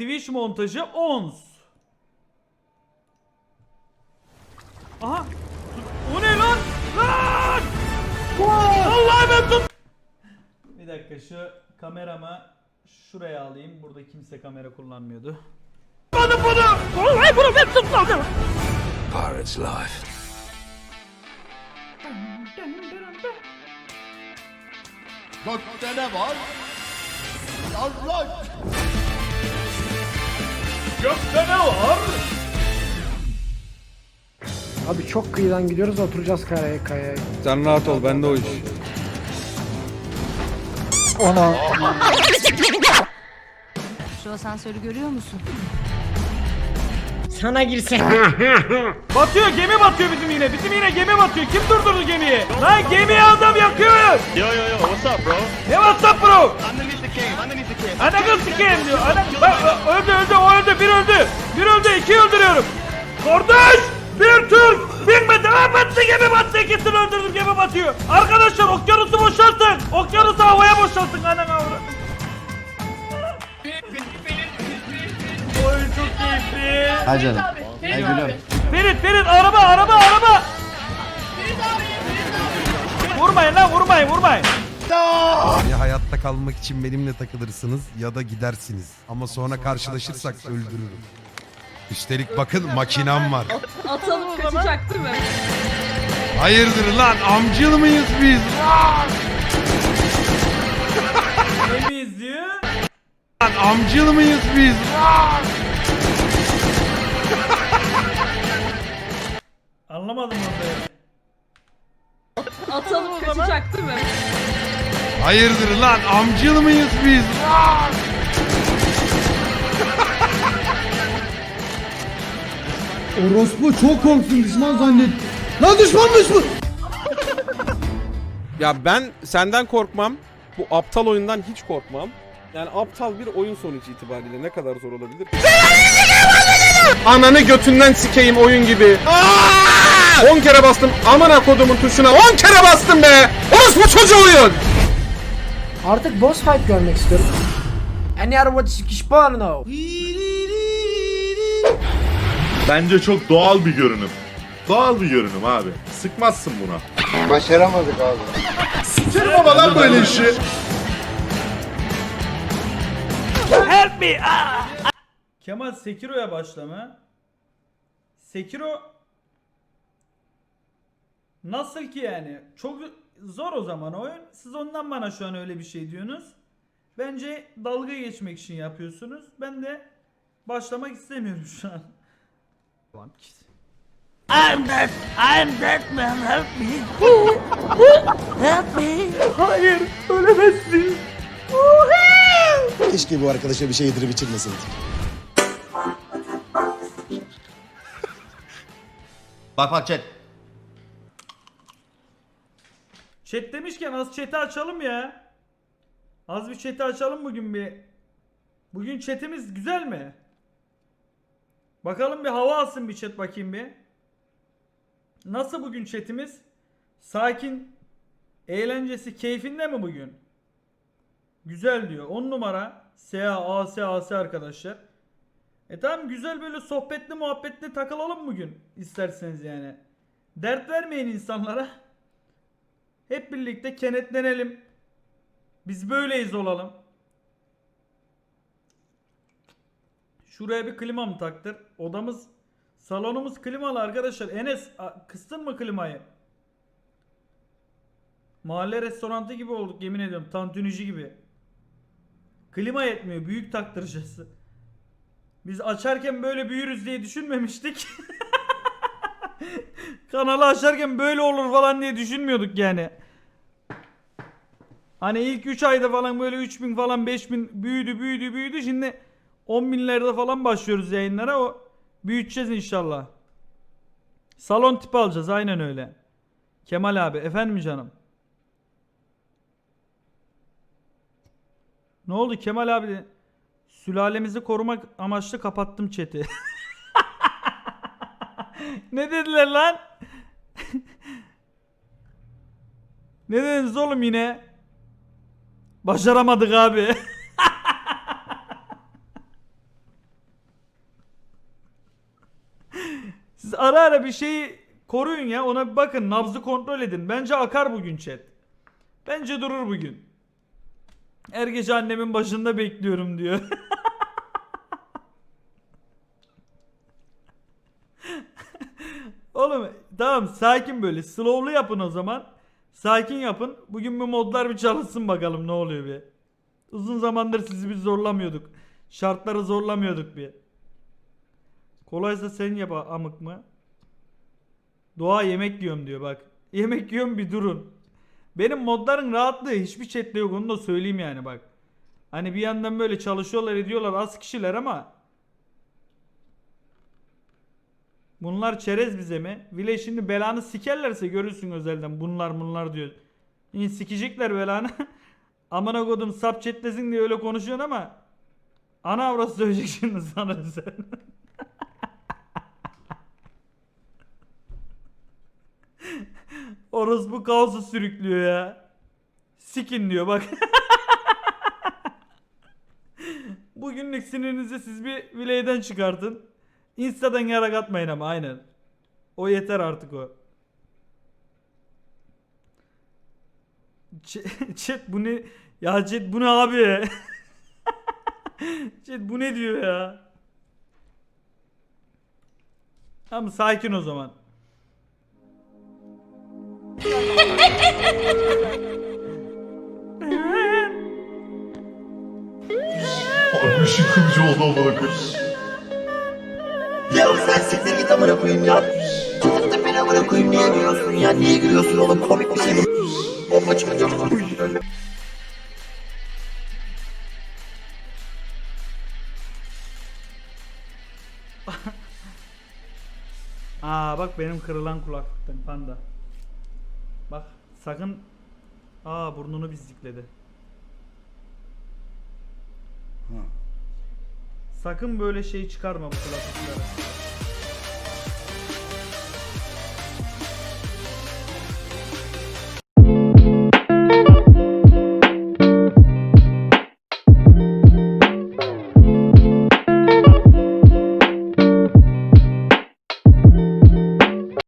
Twitch montajı ons. Aha. O ne lan? Lan! Vallahi ben tut. Bir dakika şu kameramı şuraya alayım. Burada kimse kamera kullanmıyordu. Bana bunu! Vallahi bunu ben tutmadım. Pirate's life. Gökte ne var? Allah! Gökte ne var? Abi çok kıyıdan gidiyoruz oturacağız kayaya kayaya. Sen rahat ol bende o iş. Ona Şu asansörü görüyor musun? sana girsen. Batıyor gemi batıyor bizim yine. Bizim yine gemi batıyor. Kim durdurdu gemiyi? Lan gemiyi adam yakıyor. Yo yo yo, what's up bro? Ne WhatsApp bro? Underneath the Anakıl sikeyim diyor. Ana... Bak, öldü öldü o öldü bir öldü. Bir öldü iki öldürüyorum. Kardeş! Bir Türk! Bir metre Aa, battı gemi battı ikisini öldürdüm gemi batıyor. Arkadaşlar okyanusu boşaltın. Okyanusu havaya boşaltın anan avra. Oy çok keyifli. Ha canım. Ay gülüm. Ferit Ferit araba araba araba. Vurmayın lan vurmayın vurmayın. Ya hayatta kalmak için benimle takılırsınız ya da gidersiniz. Ama sonra karşılaşırsak öldürürüm. Üstelik bakın makinam var. Atalım kaçacak değil mi? Hayırdır lan amcıl mıyız biz? Temiz diyor. Lan amcıl mıyız biz? Anlamadım orada. Atalım kaçacak değil mi? Hayırdır lan amcıl mıyız biz? Orospu çok korktum düşman zannet. Lan düşmanmış bu. Ya ben senden korkmam. Bu aptal oyundan hiç korkmam. Yani aptal bir oyun sonuç itibariyle ne kadar zor olabilir? Ananı götünden sikeyim oyun gibi. 10 kere bastım amına kodumun tuşuna 10 kere bastım be. Orospu çocuğu oyun. Artık boss fight görmek istiyorum. And yar what sikiş bana. Bence çok doğal bir görünüm. Doğal bir görünüm abi. Sıkmazsın buna. Başaramadık abi. Sikerim ama lan böyle işi. Help me! Ah! Kemal Sekiro'ya başlama. Sekiro nasıl ki yani? Çok zor o zaman oyun. Siz ondan bana şu an öyle bir şey diyorsunuz. Bence dalga geçmek için yapıyorsunuz. Ben de başlamak istemiyorum şu an. I'm dead. I'm dead man. Help me. Help me. Hayır, ölemezsin. Keşke bu arkadaşa bir şey yedirip içirmeseydik. Bak bak chat. Chat demişken az chat'i açalım ya. Az bir chat'i açalım bugün bir. Bugün chat'imiz güzel mi? Bakalım bir hava alsın bir chat bakayım bir. Nasıl bugün chat'imiz? Sakin, eğlencesi, keyfinde mi bugün? Güzel diyor. 10 numara. SA, AS, AS arkadaşlar. E tamam güzel böyle sohbetli muhabbetli takılalım bugün isterseniz yani. Dert vermeyin insanlara. Hep birlikte kenetlenelim. Biz böyleyiz olalım. Şuraya bir klima mı taktır? Odamız, salonumuz klimalı arkadaşlar. Enes kıstın mı klimayı? Mahalle restorantı gibi olduk yemin ediyorum. Tantunici gibi. Klima yetmiyor. Büyük taktıracağız. Biz açarken böyle büyürüz diye düşünmemiştik. Kanalı açarken böyle olur falan diye düşünmüyorduk yani. Hani ilk 3 ayda falan böyle 3000 falan 5000 büyüdü büyüdü büyüdü. Şimdi 10 binlerde falan başlıyoruz yayınlara. O büyüteceğiz inşallah. Salon tipi alacağız aynen öyle. Kemal abi efendim canım. Ne oldu Kemal abi? Sülalemizi korumak amaçlı kapattım chat'i. ne dediler lan? ne dediniz oğlum yine? Başaramadık abi. Siz ara ara bir şeyi koruyun ya ona bir bakın nabzı kontrol edin. Bence akar bugün chat. Bence durur bugün. Her gece annemin başında bekliyorum diyor. tamam sakin böyle. Slow'lu yapın o zaman. Sakin yapın. Bugün bu modlar bir çalışsın bakalım ne oluyor bir. Uzun zamandır sizi biz zorlamıyorduk. Şartları zorlamıyorduk bir. Kolaysa sen yap amık mı? Doğa yemek yiyorum diyor bak. Yemek yiyorum bir durun. Benim modların rahatlığı hiçbir chatte yok onu da söyleyeyim yani bak. Hani bir yandan böyle çalışıyorlar ediyorlar az kişiler ama Bunlar çerez bize mi? Vile şimdi belanı sikerlerse görürsün özelden bunlar bunlar diyor. İyi sikecekler belanı. Amına kodum sap chatlesin diye öyle konuşuyorsun ama ana avrası söyleyecek şimdi sana özel. Orospu kaosu sürüklüyor ya. Sikin diyor bak. Bugünlük sinirinizi siz bir vileyden çıkartın. Insta'dan yarak atmayın ama aynen. O yeter artık o. Ç- Chat bu ne? Ya chat bu ne abi? chat bu ne diyor ya? Tamam sakin o zaman. Abi ışık kılıcı oldu amına koyayım. Ya sen siktir git amına koyayım ya. Tutup da beni amına koyayım niye gülüyorsun ya? Niye gülüyorsun oğlum? Komik bir şey mi? Bomba çıkacak. Aa bak benim kırılan kulaklıktan panda. Bak sakın Aa burnunu bizdikledi. Sakın böyle şey çıkarma bu kulaklıkları.